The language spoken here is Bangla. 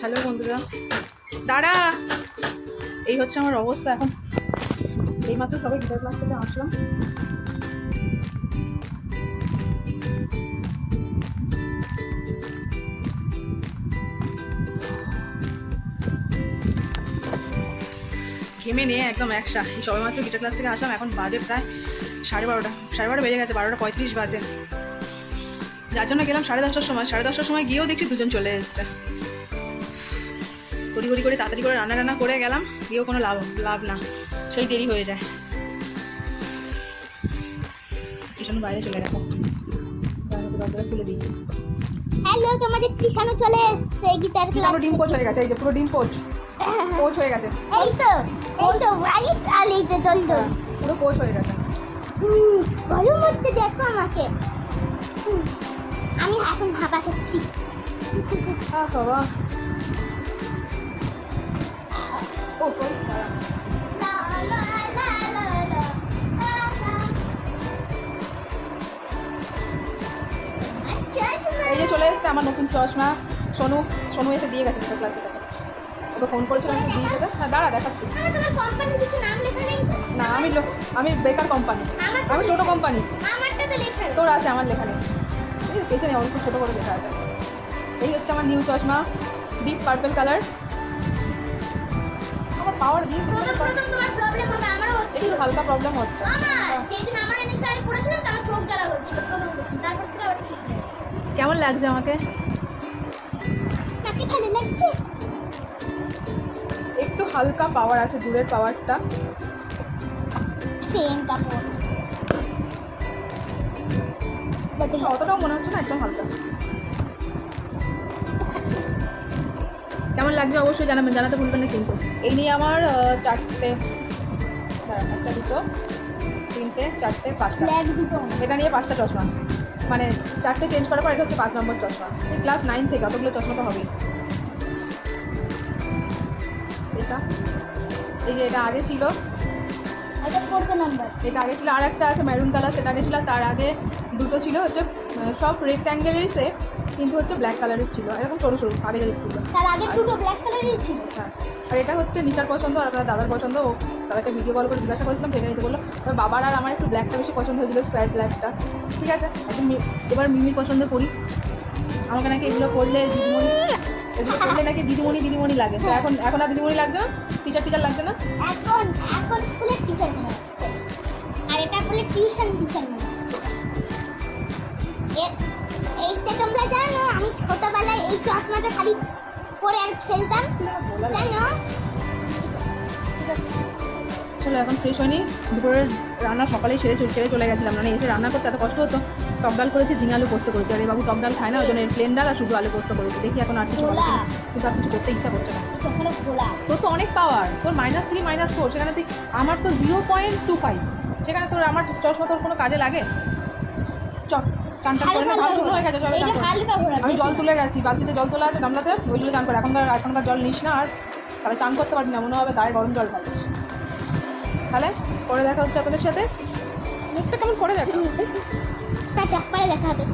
হ্যালো বন্ধুরা। দাঁড়া। এই হচ্ছে আমার অবস্থা এখন। এই মাত্র সবাই গিটার ক্লাস থেকে আসলাম। ঘেমে নিয়ে একদম একসা। এই সবে মাত্র গিটার ক্লাস থেকে আসলাম, এখন বাজে প্রায় সাড়ে বারোটা। সাড়ে বারোটা বেজে গেছে, বারোটা পঁয়ত্রিশ বাজে। যার জন্য গেলাম সাড়ে দশটার সময়। সাড়ে দশটার সময় গিয়েও দেখছি দুজন চলে এসছে। তড়িঘড়ি করে তাড়াতাড়ি করে রান্না রান্না করে গেলাম গিয়েও কোনো লাভ লাভ না। সেই দেরি হয়ে যায়। কিষাণু বাইরে চলে গেছে। দরজাটা খুলে দিই হ্যালো তোমাদের কৃষাণু চলে এসছে গিটার ক্লাস ডিম পোচ হয়ে গেছে এই যে পুরো ডিম পোচ। পোচ হয়ে গেছে। এই তো এই তো রাইট আর এই তো চল চল পুরো পোচ হয়ে গেছে। গরম মধ্যে দেখো আমাকে। আমি এখন হাঁপা খাচ্ছি। যে চলে এসছে আমার নতুন চশমা। সোনু সোনু এসে দিয়ে গেছে ক্লাসের কাছে ওকে ফোন করেছিলাম একটু দিয়ে দেবে হ্যাঁ দাঁড়া দেখাচ্ছি? না আমি আমি বেকার কোম্পানি আমার আমি ছোটো কোম্পানি। তোর আছে আমার লেখা নেই। পেছনে অনেক ছোটো করে লেখা আছে। এই হচ্ছে আমার নিউ চশমা ডিপ পার্পল কালার আমার পাওয়ার দিয়ে হালকা প্রবলেম হচ্ছে। যেদিন আমার জিনিসটা আমি পড়েছিলাম আমার চোখ জ্বালা হচ্ছিল। প্রথম প্রথম তারপর কেমন লাগছে আমাকে? একটু হালকা পাওয়ার আছে দূরের পাওয়ারটা অতটাও মনে হচ্ছে না একদম হালকা। কেমন লাগছে অবশ্যই জানাবেন জানাতে ভুলবেন না কিন্তু। এই নিয়ে আমার চারটে হ্যাঁ, একটা দুটো তিনটে চারটে পাঁচটা। এটা নিয়ে পাঁচটা চশমা। মানে চারটে চেঞ্জ করার পর এটা হচ্ছে পাঁচ নম্বর চশমা। এই ক্লাস নাইন থেকে অতগুলো চশমা তো হবেই। এটা। এই যে এটা আগে ছিল। এটা আগে ছিল আর একটা আছে মেরুন কালার সেটা আগে ছিল তার আগে দুটো ছিল হচ্ছে সব রেক্ট্যাঙ্গেলের সেপ কিন্তু হচ্ছে ব্ল্যাক কালারের ছিল। এরকম সরু সরু আগে ছিল। তার আগে দুটো ব্ল্যাক কালারই ছিল। হ্যাঁ। আর এটা হচ্ছে নিশার পছন্দ আর আপনার দাদার পছন্দ। ও দাদাকে ভিডিও কল করে জিজ্ঞাসা করেছিলাম সেখানে নিতে বলল এবার বাবার আর আমার একটু ব্ল্যাকটা বেশি পছন্দ হয়েছিল স্কোয়ার ব্ল্যাকটা ঠিক আছে এখন এবার মিমির পছন্দ করি আমাকে নাকি এগুলো করলে দিদিমণি এগুলো করলে নাকি দিদিমণি দিদিমণি লাগে। তো এখন এখন আর দিদিমণি লাগছে না? টিচার টিচার লাগছে না? এখন এখন স্কুলের টিচার আর এটা বলে টিউশন টিচার এইটা তোমরা জানো আমি ছোটবেলায় এই চশমাটা খালি পরে আর খেলতাম। জানো? চলো এখন ফ্রেশ হয়নি। দুপুরের রান্না সকালেই সেরে চলে- সেরে চলে গেছিলাম। মানে এসে রান্না করতে এত কষ্ট হতো। টক ডাল করেছি ঝিঙে আলু পোস্ত করেছি। আর এই বাবু টক ডাল খায় না ওই জন্য প্লেন ডাল আর শুধু আলু পোস্ত করেছি। দেখি এখন আর কিছু কিন্তু আর কিছু করতে ইচ্ছা করছে না। তোর তো অনেক পাওয়ার তোর মাইনাস থ্রি মাইনাস ফোর সেখানে তুই আমার তো জিরো পয়েন্ট টু ফাইভ সেখানে তোর আমার চশমা তোর কোনো কাজে লাগে? চ চান টান করে নে, শুকনো হয়ে গেছে সবাই চান কর। আমি জল তুলে গেছি বালতিতে জল তোলা আছে গামলাতে ওই জন্য চান করে। এখনকার এখনকার জল নিস না আর তাহলে চান করতে পারবি না মনে হবে গায়ে গরম জল খাচ্ছিস তাহলে পরে দেখা হচ্ছে আপনাদের সাথে। মুখটা কেমন করে দেখা? দেখা হবে।